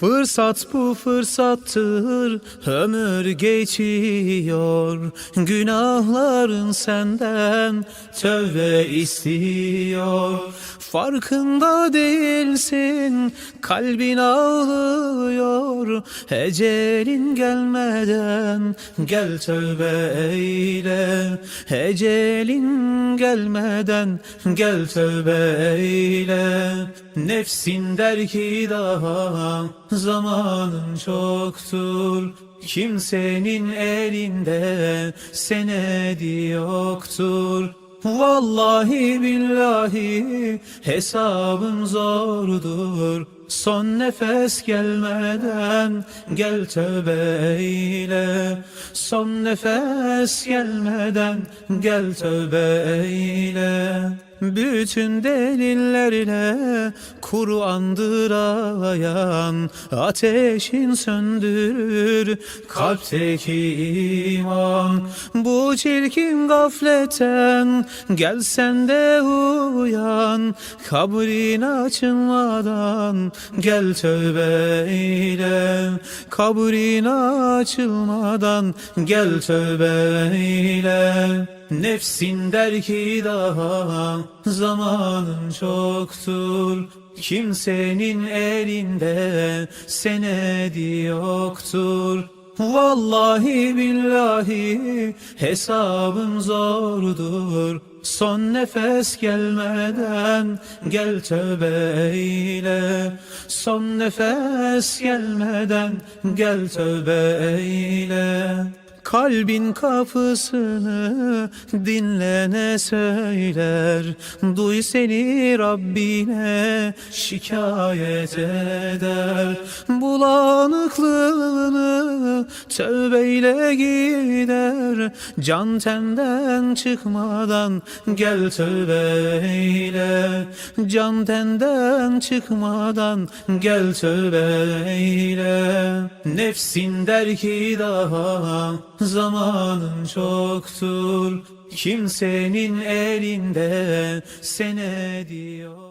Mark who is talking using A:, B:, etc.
A: Fırsat bu fırsattır, ömür geçiyor. Günahların senden tövbe istiyor. Farkında değilsin, kalbin ağlıyor. Ecelin gelmeden gel tövbe eyle. Ecelin gelmeden gel tövbe eyle. Nefsin der ki daha zamanın çoktur. Kimsenin elinde senedi yoktur. Vallahi billahi hesabın zordur. Son nefes gelmeden gel tövbe eyle. Son nefes gelmeden gel tövbe eyle. Bütün delillerle Kur'an'dır ayan Ateşin söndürür kalpteki iman. Bu çirkin gafletten gel sen de uyan Kabrin açılmadan gel tövbe eyle. Kabrin açılmadan gel tövbe eyle Nefsin der ki daha zamanın çoktur. Kimsenin elinde senedi yoktur. Vallahi billahi hesabım zordur. Son nefes gelmeden gel tövbe eyle. Son nefes gelmeden gel tövbe eyle Kalbin kapısını dinle ne söyler. Duy seni Rabbine şikayet eder. Bulanıklığını tövbeyle gider Can tenden çıkmadan gel tövbe eyle Can tenden çıkmadan gel tövbe eyle Nefsin der ki daha zamanın çoktur. Kimsenin elinde senedi yok